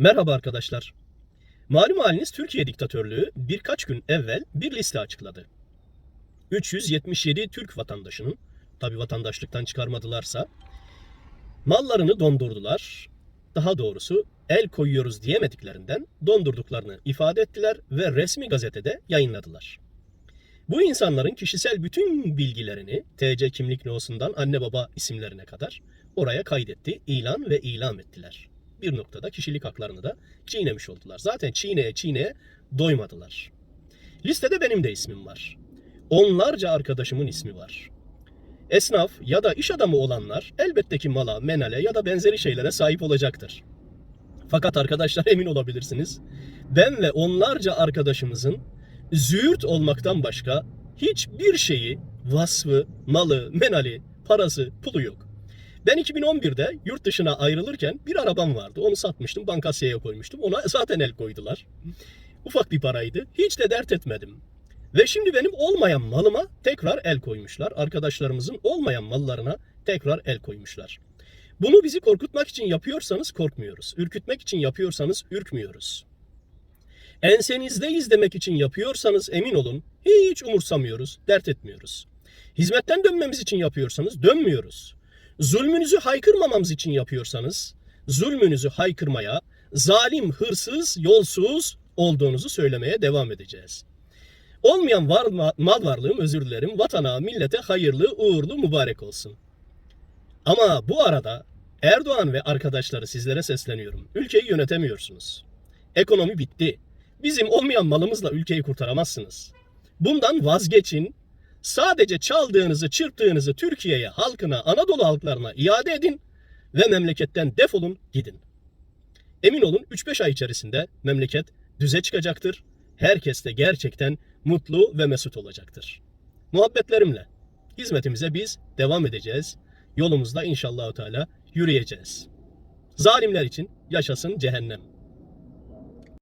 Merhaba arkadaşlar. Malum haliniz Türkiye diktatörlüğü birkaç gün evvel bir liste açıkladı. 377 Türk vatandaşının, tabi vatandaşlıktan çıkarmadılarsa, mallarını dondurdular. Daha doğrusu el koyuyoruz diyemediklerinden dondurduklarını ifade ettiler ve resmi gazetede yayınladılar. Bu insanların kişisel bütün bilgilerini TC kimlik nosundan anne baba isimlerine kadar oraya kaydetti, ilan ve ilam ettiler. Bir noktada kişilik haklarını da çiğnemiş oldular. Zaten çiğneye çiğneye doymadılar. Listede benim de ismim var. Onlarca arkadaşımın ismi var. Esnaf ya da iş adamı olanlar elbette ki mala, menale ya da benzeri şeylere sahip olacaktır. Fakat arkadaşlar emin olabilirsiniz. Ben ve onlarca arkadaşımızın züğürt olmaktan başka hiçbir şeyi, vasfı, malı, menali, parası, pulu yok. Ben 2011'de yurt dışına ayrılırken bir arabam vardı. Onu satmıştım, bankasyaya koymuştum. Ona zaten el koydular. Ufak bir paraydı. Hiç de dert etmedim. Ve şimdi benim olmayan malıma tekrar el koymuşlar. Arkadaşlarımızın olmayan mallarına tekrar el koymuşlar. Bunu bizi korkutmak için yapıyorsanız korkmuyoruz. Ürkütmek için yapıyorsanız ürkmüyoruz. Ensenizdeyiz demek için yapıyorsanız emin olun hiç umursamıyoruz, dert etmiyoruz. Hizmetten dönmemiz için yapıyorsanız dönmüyoruz. Zulmünüzü haykırmamamız için yapıyorsanız zulmünüzü haykırmaya, zalim, hırsız, yolsuz olduğunuzu söylemeye devam edeceğiz. Olmayan var, mal varlığım özür dilerim vatana, millete hayırlı, uğurlu, mübarek olsun. Ama bu arada Erdoğan ve arkadaşları sizlere sesleniyorum. Ülkeyi yönetemiyorsunuz. Ekonomi bitti. Bizim olmayan malımızla ülkeyi kurtaramazsınız. Bundan vazgeçin. Sadece çaldığınızı, çırptığınızı Türkiye'ye, halkına, Anadolu halklarına iade edin ve memleketten defolun gidin. Emin olun 3-5 ay içerisinde memleket düze çıkacaktır. Herkes de gerçekten mutlu ve mesut olacaktır. Muhabbetlerimle hizmetimize biz devam edeceğiz. Yolumuzda inşallah Teala yürüyeceğiz. Zalimler için yaşasın cehennem.